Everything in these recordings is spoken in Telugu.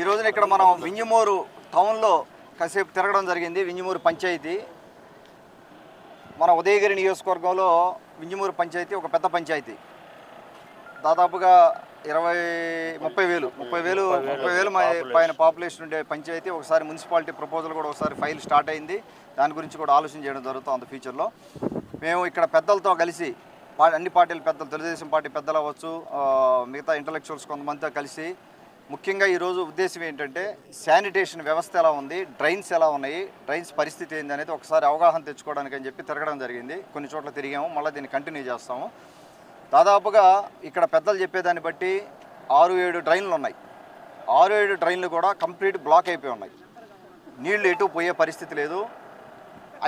ఈ రోజున ఇక్కడ మనం వింజమూరు టౌన్లో కాసేపు తిరగడం జరిగింది. వింజమూరు పంచాయతీ. మన ఉదయగిరి నియోజకవర్గంలో వింజమూరు పంచాయతీ ఒక పెద్ద పంచాయతీ. దాదాపుగా ఇరవై ముప్పై వేలు ముప్పై వేలు ముప్పై వేలు మా పైన పాపులేషన్ ఉండే పంచాయతీ. ఒకసారి మున్సిపాలిటీ ప్రపోజల్ కూడా ఒకసారి ఫైల్ స్టార్ట్ అయింది. దాని గురించి కూడా ఆలోచన చేయడం జరుగుతుంది ఫ్యూచర్లో మేము ఇక్కడ పెద్దలతో కలిసి అన్ని పార్టీల పెద్దలు తెలుగుదేశం పార్టీ పెద్దలు అవ్వచ్చు మిగతా ఇంటలెక్చువల్స్ కొంతమందితో కలిసి ముఖ్యంగా ఈరోజు ఉద్దేశం ఏంటంటే శానిటేషన్ వ్యవస్థ ఎలా ఉంది? డ్రైన్స్ ఎలా ఉన్నాయి? డ్రైన్స్ పరిస్థితి ఏంది అనేది ఒకసారి అవగాహన తెచ్చుకోవడానికి అని చెప్పి తిరగడం జరిగింది. కొన్ని చోట్ల తిరిగాము మళ్ళీ దీన్ని కంటిన్యూ చేస్తాము. దాదాపుగా ఇక్కడ పెద్దలు చెప్పేదాన్ని బట్టి ఆరు ఏడు డ్రైన్లు ఉన్నాయి. ఆరు ఏడు డ్రైన్లు కూడా కంప్లీట్ బ్లాక్ అయిపోయి ఉన్నాయి. నీళ్ళు ఎటు పోయే పరిస్థితి లేదు.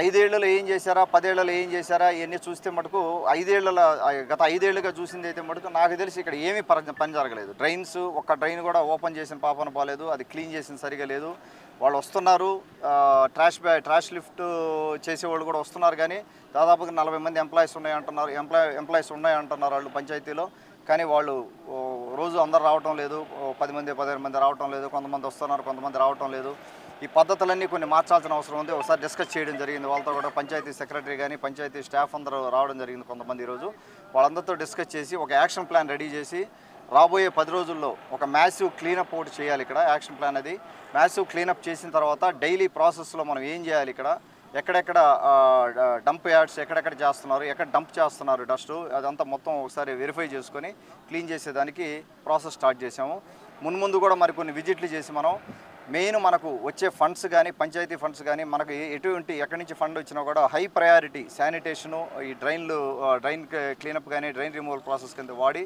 ఐదేళ్ళలో ఏం చేశారా? పదేళ్ళలో ఏం చేశారా? ఇవన్నీ చూస్తే మటుకు ఐదేళ్ళ గత ఐదేళ్ళుగా చూసింది అయితే మటుకు నాకు తెలిసి ఇక్కడ ఏమీ పర పని జరగలేదు. డ్రైన్స్ ఒక్క డ్రైన్ కూడా ఓపెన్ చేసిన పాపన పోలేదు. అది క్లీన్ చేసిన సరిగా లేదు. వాళ్ళు వస్తున్నారు. ట్రాష్ బ్యా ట్రాష్ లిఫ్ట్ చేసేవాళ్ళు కూడా వస్తున్నారు కానీ దాదాపుగా నలభై మంది ఎంప్లాయీస్ ఉన్నాయంటున్నారు. ఎంప్లాయ్ ఎంప్లాయీస్ ఉన్నాయంటున్నారు వాళ్ళు పంచాయతీలో. కానీ వాళ్ళు రోజు అందరు రావటం లేదు. పది మంది పదిహేను మంది రావటం లేదు. కొంతమంది వస్తున్నారు కొంతమంది రావటం లేదు. ఈ పద్ధతులన్నీ కొన్ని మార్చాల్సిన అవసరం ఉంది. ఒకసారి డిస్కస్ చేయడం జరిగింది. వాళ్ళతో కూడా పంచాయతీ సెక్రటరీ కానీ పంచాయతీ స్టాఫ్ అందరూ రావడం జరిగింది కొంతమంది ఈరోజు వాళ్ళందరితో డిస్కస్ చేసి ఒక యాక్షన్ ప్లాన్ రెడీ చేసి రాబోయే పది రోజుల్లో ఒక మ్యాసివ్ క్లీనప్ ఒకటి చేయాలి ఇక్కడ యాక్షన్ ప్లాన్ అది. మ్యాసివ్ క్లీనప్ చేసిన తర్వాత డైలీ ప్రాసెస్లో మనం ఏం చేయాలి ఇక్కడ? ఎక్కడెక్కడ డంప్ యార్డ్స్ ఎక్కడెక్కడ చేస్తున్నారు ఎక్కడ డంప్ చేస్తున్నారు డస్ట్? అదంతా మొత్తం ఒకసారి వెరిఫై చేసుకొని క్లీన్ చేసేదానికి ప్రాసెస్ స్టార్ట్ చేసాము మున్ముందు కూడా మరికొన్ని విజిట్లు చేసి మనం మెయిన్ మనకు వచ్చే ఫండ్స్ కానీ పంచాయతీ ఫండ్స్ కానీ మనకు ఎటువంటి ఎక్కడి నుంచి ఫండ్ వచ్చినా కూడా హై ప్రయారిటీ శానిటేషను ఈ డ్రైన్లు డ్రైన్ క్లీనప్ కానీ డ్రైన్ రిమూవల్ ప్రాసెస్ కింద వాడి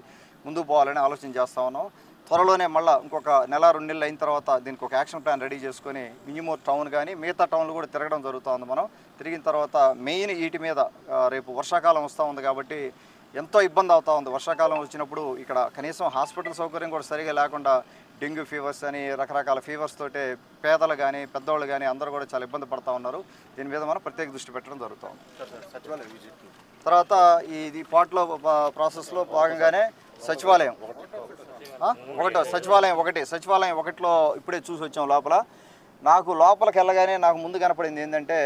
ముందుకు పోవాలని ఆలోచన చేస్తా ఉన్నాం. త్వరలోనే మళ్ళీ ఇంకొక నెల రెండు నెలలు అయిన తర్వాత దీనికి ఒక యాక్షన్ ప్లాన్ రెడీ చేసుకొని మినిమో టౌన్ కానీ మిగతా టౌన్లు కూడా తిరగడం జరుగుతుంది మనం. తిరిగిన తర్వాత మెయిన్ వీటి మీద రేపు వర్షాకాలం వస్తూ ఉంది కాబట్టి ఎంతో ఇబ్బంది అవుతా ఉంది. వర్షాకాలం వచ్చినప్పుడు ఇక్కడ కనీసం హాస్పిటల్ సౌకర్యం కూడా సరిగా లేకుండా డెంగ్యూ ఫీవర్స్ అని రకరకాల ఫీవర్స్ తోటే పేదలు కానీ పెద్దవాళ్ళు కానీ అందరూ కూడా చాలా ఇబ్బంది పడుతూ ఉన్నారు. దీని మీద మనం ప్రత్యేక దృష్టి పెట్టడం జరుగుతుంది. తర్వాత ఈ ఇది పాటలో ప్రాసెస్లో భాగంగానే సచివాలయం? ఒకటో సచివాలయం ఒకటి సచివాలయం ఒకటిలో ఇప్పుడే చూసి వచ్చాం లోపల. నాకు లోపలికి వెళ్ళగానే నాకు ముందు కనపడింది ఏంటంటే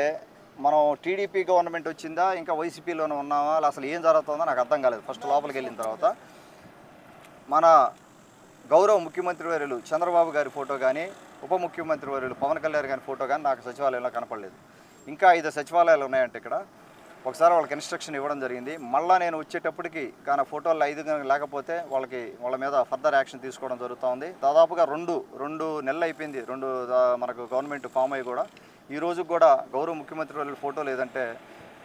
మనం టీడీపీ గవర్నమెంట్ వచ్చిందా ఇంకా వైసీపీలోనే ఉన్నామా అసలు ఏం జరుగుతుందో నాకు అర్థం కాలేదు. ఫస్ట్ లోపలికి వెళ్ళిన తర్వాత మన గౌరవ ముఖ్యమంత్రి వర్యులు చంద్రబాబు గారి ఫోటో కానీ ఉప ముఖ్యమంత్రి వర్యులు పవన్ కళ్యాణ్ గారి ఫోటో కానీ నాకు సచివాలయంలో కనపడలేదు. ఇంకా ఐదు సచివాలయాలు ఉన్నాయంటే ఇక్కడ ఒకసారి వాళ్ళకి ఇన్స్ట్రక్షన్ ఇవ్వడం జరిగింది. మళ్ళీ నేను వచ్చేటప్పటికి కానీ ఫోటోలు ఐదు లేకపోతే వాళ్ళకి వాళ్ళ మీద ఫర్దర్ యాక్షన్ తీసుకోవడం జరుగుతూ ఉంది. దాదాపుగా రెండు రెండు నెలలు అయిపోయింది. రెండు మనకు గవర్నమెంట్ ఫామ్ అయ్యి కూడా ఈ రోజు కూడా గౌరవ ముఖ్యమంత్రి వాళ్ళ ఫోటో లేదంటే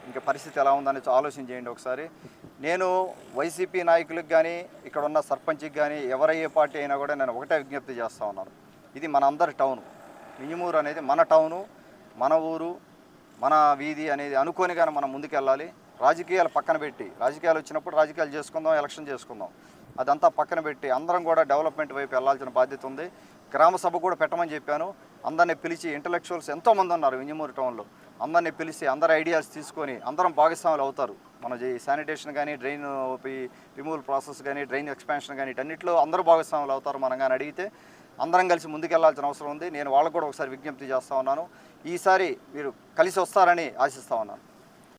ఇంకా పరిస్థితి ఎలా ఉందని ఆలోచన చేయండి ఒకసారి. నేను వైసీపీ నాయకులకు కానీ ఇక్కడ ఉన్న సర్పంచ్కి కానీ ఎవరయ్యే పార్టీ అయినా కూడా నేను ఒకటే విజ్ఞప్తి చేస్తూ ఉన్నాను. ఇది మన అందరి టౌను. మినిమూరు అనేది మన టౌను మన ఊరు మన వీధి అనేది అనుకోని కానీ మనం ముందుకెళ్ళాలి. రాజకీయాలు పక్కన పెట్టి రాజకీయాలు వచ్చినప్పుడు రాజకీయాలు చేసుకుందాం ఎలక్షన్ చేసుకుందాం. అదంతా పక్కన పెట్టి అందరం కూడా డెవలప్మెంట్ వైపు వెళ్ళాల్సిన బాధ్యత ఉంది. గ్రామ సభ కూడా పెట్టమని చెప్పాను. అందరిని పిలిచి ఇంటలెక్చువల్స్ ఎంతోమంది ఉన్నారు వింజమూరు టౌన్లో అందరిని పిలిచి అందరి ఐడియాస్ తీసుకొని అందరం భాగస్వాములు అవుతారు. మన శానిటేషన్ కానీ డ్రైన్ రిమూవల్ ప్రాసెస్ కానీ డ్రైన్ ఎక్స్పాన్షన్ కానీ వీటన్నిటిలో అందరూ భాగస్వాములు అవుతారు మనం కానీ అడిగితే అందరం కలిసి ముందుకెళ్ళాల్సిన అవసరం ఉంది. నేను వాళ్ళకు కూడా ఒకసారి విజ్ఞప్తి చేస్తూ ఉన్నాను. ఈసారి మీరు కలిసి వస్తారని ఆశిస్తా ఉన్నాను.